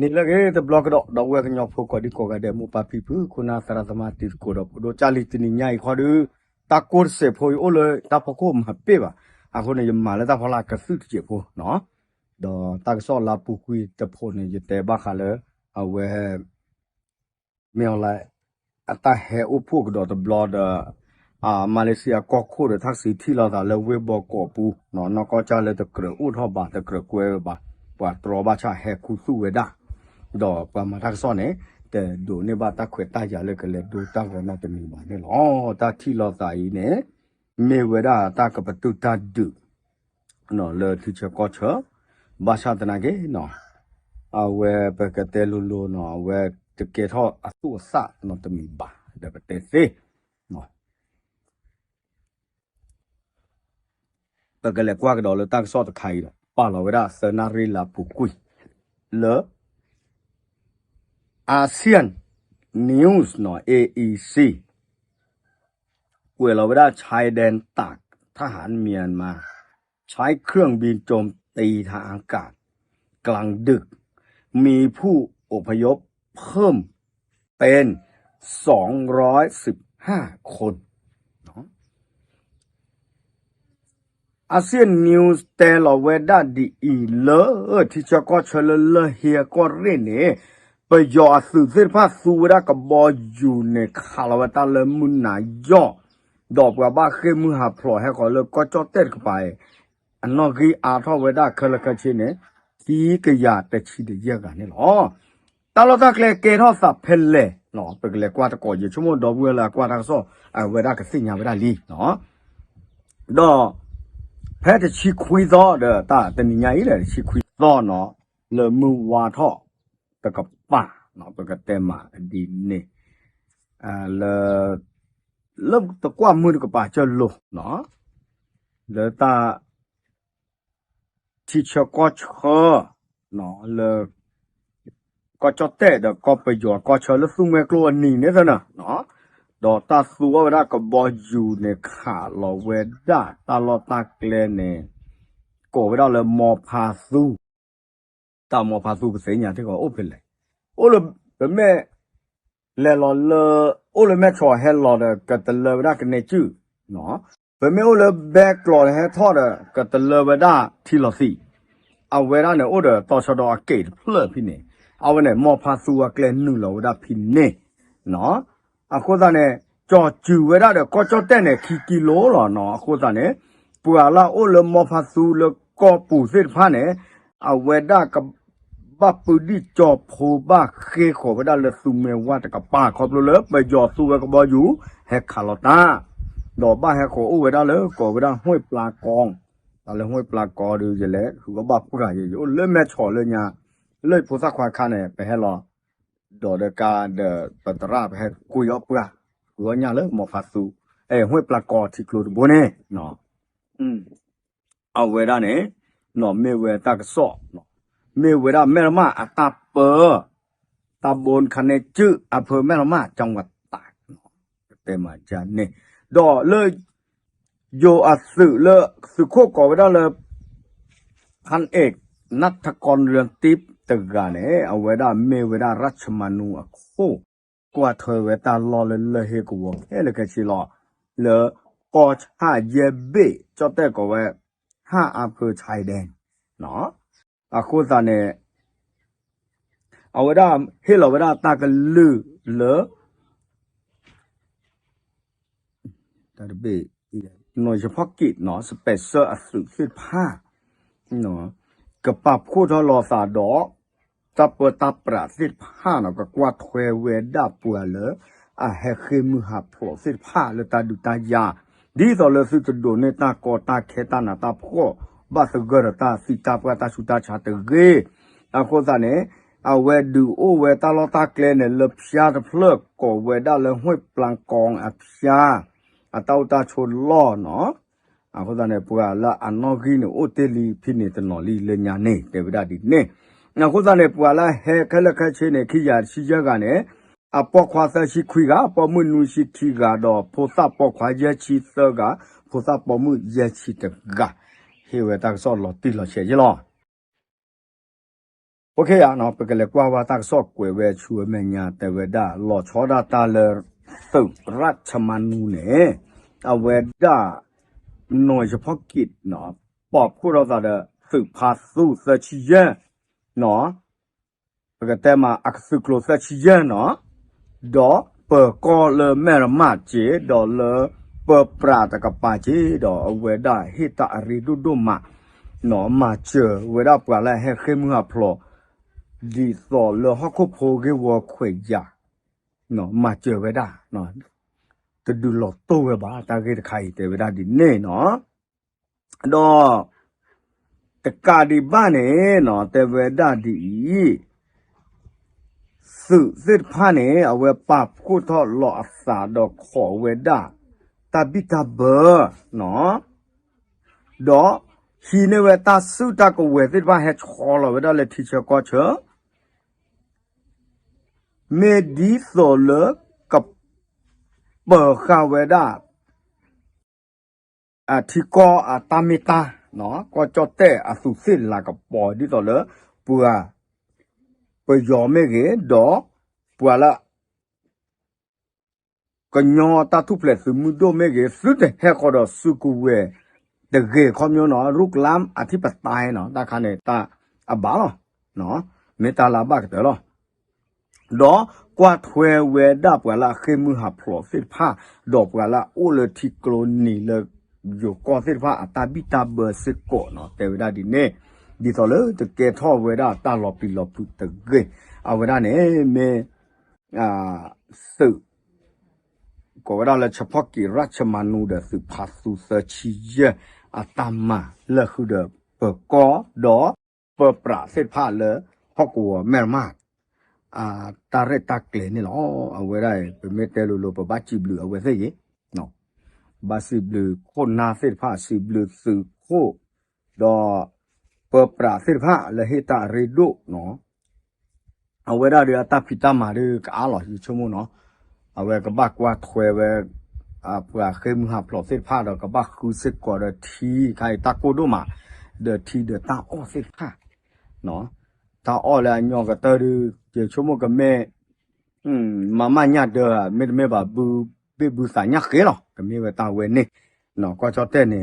နေလကေတဘလော့ကတော့တော့ဝဲကညောဖို့ကဒီကောကတဲ့မူပါပီပူခုနာသရသမတိကိုတော့ဒိုချာလီတင်ညိုင်ခေါ်ဒူတာကောစေဖိုအိုလေတာဖကိုမပေပါအခုနေမလာတာဖလာကဆုတချေဖို့နော်ဒေါ်တာကစောလာပူကွီတဖို့နေရတဲ့ဘာခါလေအဝဲမြော်လိုက်အတဟဲဥဖို့ကတော့တဘလော့ဒါအာမလေးရှားကောခိုးတဲ့သက်စီထီလာတာလေဝေဘောကောပူနော်နော်ကောချာလေတကရဥထောပါတကရကွဲပါပွာတော်ပါချဟဲခုစုဝေဒါတော့ပမာတာဆောနေတဲ့ဒိုနေပါတခွေတာရလကလေဒိုတာကနာတမီပါနေလောတာတိလောတာဤနေမေဝရတာကပတုတတုနော်လေသူချကောချဘာသာတနာကေနော်အဝဲပကတဲလူလူနော်ဝဲတကယ်တော့အစုအစနော်တမီပါဒါပတဲစေနော်ပကလေကွာကတော့လေတာဆော့တခိုင်ပါလောဝရစနာရီလာပူကွီလောอาเซียน นิวส์หน่อย AEC กวลาเวดาชายแดนตากทหารเมียนมา ใช้เครื่องบินโจมตีทางอากาศ กลางดึก มีผู้อพยพเพิ่มเป็น215คน อาเซียน นิวส์แตลเวดาดีอีเลอที่จะก็เชลเลเฮียก็เรนเนပယောစုစေဖာစုရကဘောယူနေခလဝတလမုနာယောဒေါ်ပဘခေမဟာဖလောဟကောလကောချောတက်ကပိုင်အနောဂီအာထဝဒခလကချင်းနေစီကရတချီတရက်ကနေလောတလတကလေကေထောစာဖဲလေနော်ပကလေကွာတကောရချုံဒေါ်ဘူးလာကွာတာဆောအဝဒကစညာဝဒလီနော်ဒေါ်ဖဲတချီခွေးသောတာတဏိညာကြီးလေချီခွေးသောနော်လေမူဝါထောတကပ pa no to ka tema di ne a le le to kwa mu ko pa cho lo no le ta ti cho ko cho no le có cho tệ đó có bây giờ có cho lúc xung quanh luôn nỉ nữa thôi nè nó đó ta xua vào đó có bao dù nè khả lò về đó ta lò ta lên nè cổ vào đó là mò phà su ta mò phà su cái gì nhà thế có ốp bên này โอ้ลแม่เลลอเลโอ้ลแม่ขอเฮลอเดกะตะเลวดากะเนจื้อเนาะဘမေိုလဘက်ကလောဟဲထော်ရကတလဝဒတီလစီအဝဲရနဲ့အော်ဒါတော်ချတော်အကေဖလဖိနေအဝဲနဲ့မော်ဖာဆူကကလဲနူလောဒါဖိနေနော်အခုသားနဲ့ကြော်ကျူဝဲရတဲ့ကော့ချော့တဲ့နဲ့ခီကီလောလောနော်အခုသားနဲ့ပူလာအိုလမော်ဖာဆူလကောပူစစ်ဖာနဲ့အဝဲဒါကบ้าปืนนี่จอบโพบ้าเคขอไปได้เลยซุเมว่าแต่กับป้าขอบเลิฟไปหยอดสู้กับบออยู่ แฮคคาร์ลต้าดอกบ้าแฮกขออู้ไปได้เลยก่อไปได้ห้วยปลากองอะไรห้วยปลากอดู่จะเล้วคือว่าบ้าผู้ใหญ่เยอะเล่นแม่ฉอเลยเนี่ยเลยผู้สักความคันเนี่ยไปให้รอดอกเดกาเดอปัตตราไปให้กุยออเปล่าหัวเนี่ยเลยหมอฟาสูเอ้ห้วยปลากอที่ครูบุวเน่เนาะอืมเอาไว้ลาเนี่ยเนาะไม่เวลาตักซอกเนาะเมเวลาแม่ละมาอตาเปอร์ตาบนคันเนจื้ออำเภอแม่ละมาจังหวัดตากเต็มอาจารย์เนี่ยดอเลยโยอัสอเลสุโคก่อไว้ได้เลยพันเอกนัทกรเรือนติปตึกกันเอเอาไว้ได้เมเวลารัชมานุอโคกว่าเธอเวตาลอเลยเลยเฮกวงเฮเลยกชิลอเลยกอชาเยเบจอแต่ก่อไว้ห้าอำเภอชายแดนเนาะอาคตานีเอาเวดาให้เราเวดาตากันลืเลอตัดเบหน่อยเฉพาะกิจเนาะสเปเซอร์อสุขผ้าเนาะกระปับคู่ทอรอสาดอจับเปิดตาปราสิทผ้าเนาะก็กวาดเวเวดาปัวเลอ่าเฮคือมือหับผสิทผ้าเลยตาดูตายาดีต่อเลยสุดโดนในตากอตาเคตานาตาพ่อဘာစဂရတာစီတာပကတာစုတာချတကေအခေါ်တာနဲ့အဝဲဒူအိုဝဲတာလောတာကလဲနဲ့လဖျားတဖလကောဝဲဒါလဟွေပလန်ကောင်အဖျားအတောတာချိုလောနော်အခုသားနဲ့ပူကလာအနောဂီနဲ့အိုတေလီဖြစ်နေတနော်လီလညာနေတေဗဒဒီနေအခုသားနဲ့ပူကလာဟဲခက်လက်ခက်ချင်းနဲ့ခိယာရှိကြကနဲ့အပေါ်ခွာဆရှိခွေကပေါ်မှုနူရှိခီကတော့ဖိုသပေါ်ခွာရချီသကဖိုသပေါ်မှုရချီတကဟေဝတာဆော့လော်တိလော်ရှေရလောโอเคอ่ะเนาะปกเลกว่าวาตักซอกกวยเวชูเมญาเตเวดาหลอชอดาตาเลตึกรัชมานูเนตเวดาหน่วยเฉพาะกิจเนาะปอบคู่เราตาเดสึกพาสู้เสชิเยเนาะปกติมาอักสึกโลเสชิเยเนาะดอเปอร์กอเลแมรมาเจดอเลပပရာတကပါချေတော့ဝေဒဟိတအရီဒုဒုမနော်မချေဝေဒပလာဟေခေမူအဖလောဒီသောလဟခုဖိုကေဝခွေကြနော်မချေဝေဒနော်တဒူလောတော့ဝေပါတာကေတခိုင်တေဝေဒဒီနေနော်အတော့တကာဒီပနဲ့နော်တေဝေဒဒီစုစစ်ဖာနဲ့အဝေပခုထောလောအစာတော့ခောဝေဒတာပိတာဘနော်တော့ဟီနေဝတာစုတကဝေသစ်ဘာဟက်ခေါ်လောဝဒါလေတီချာကောချာမေဒီဆိုလကပခဝေဒာအတီကောအတမီတာနော်ကောချတဲ့အစုစစ်လာကပေါ်ဒီတော့လေပူဟာပျော်မဲကေတော့ပူလာကညောတာထုဖလက်စမှုဒိုမေကေစွတ်ဟဲခေါ်တော့စုကူဝဲတကယ်ခေါမျိုးနော်ရုကလမ်အธิပတိုင်းနော်တခါနဲ့တအဘာလောနော်မေတ္တာလာဘတ်တယ်လောတော့ကွာထွဲဝဲဒပ်ကလာခေမှုဟာပရိုဖစ်ဖာတော့ကလာအိုလတီကလိုနီလယောကောဖစ်ဖာအတဘီတဘစကောနော်တေဝဒဒီနေဒီတော်လေတကယ်ထောဝဲဒတာလောပီလောပူတကယ်အဝဒနဲ့မေအာစုကိုရလာချဖကီရချမနုဒစုဖာစုစချီယအတမလခုဒပကောဒပပရာစစ်ဖာလဟကောမဲမတ်အာတရတက်လေနေလောအဝဲရဲပမေတဲလိုလိုပပချီဘလူးအဝဲစေရေနော်ဘာစီဘလူးခိုနာစစ်ဖာစီဘလူးစုခိုဒပပရာစစ်ဖာလဟေတာရေဒိုနော်အဝဲရရတဖိတမာရေကာလောရှိချုံမနော်အဝဲကဘကွာထွဲဝဲအပူအခေမဟာပလော့စစ်ဖာတော့ကဘခုစစ်ကော်တော့ထီခိုင်တကိုတို့မှာဒထီဒတာအောစစ်ဖာနော်တာအောလာညောကတရကျေချုံမကမဲอืมမမညဒမေမေဘာဘူပေဘူစာညခေလောကမေဝတာဝဲနေနော်ကောချောတဲ့နေ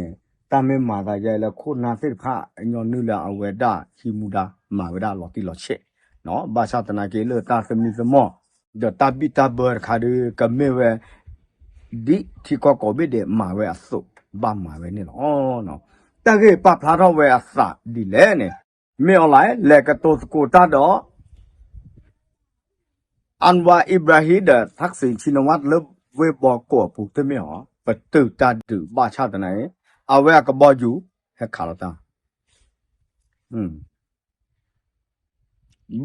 တမဲမာတာရဲလခုနာစစ်ဖာညောနုလာအဝဲတာခီမူတာမာဝဒလော်တီလော်ချက်နော်ဘာသာတနာကေလတာသမီသမော the tabi tabar khari kamewe di thiko kobe de mawe aso ba mawe ni no no ta ge pa phla ro we asa di le ne me online le ka to ko ta do anwa ibrahim da thaksin chinawat le we bo ko pu te me ho pa tu ta du ba cha ta nai a we ka bo ju he kha ta hmm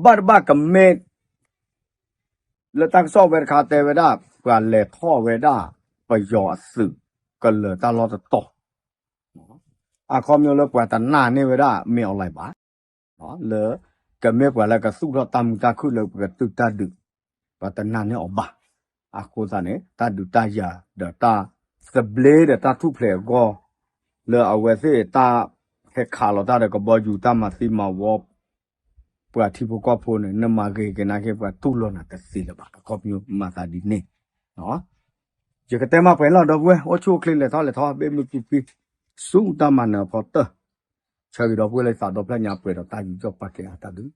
bar ba ka me แลวตั้งซ่อเวรคาเตเวดาการเลท่อเวดาประยอ์ส่อกันเลยตาลอดตกอาคอมังเลกว่าแต่หน้านี่เวดาไม่เอาอะไรบ้างเหลือก็ไม่กว่าแล้วก็สู้เราตามตาคือเลิก็ตุตาดึกว่าแต่หน้านี่ออกบ้าอาุณสันนี่ตาดุตายาเดตาสเบลเดตาทุเพลก็เลือเอาไว้สิตาแค่ขาเราตาเด็กก็บอยู่ตามาซีมาวอပူအထိပကဖို့နဲ့နမကေကနာကေပတူလောနာတစီလပါကောပီမာတာဒီနေနော်ရကတဲမပွဲလောက်တော့ကွယ်အချိုကလေးလေသောလေသောဘေမပီပီစုတမနာဖို့တချေရတော့ပွဲလေသာတော့ပြညာပွဲတော့တာကြီးကြောက်ပါကေအတာဒူး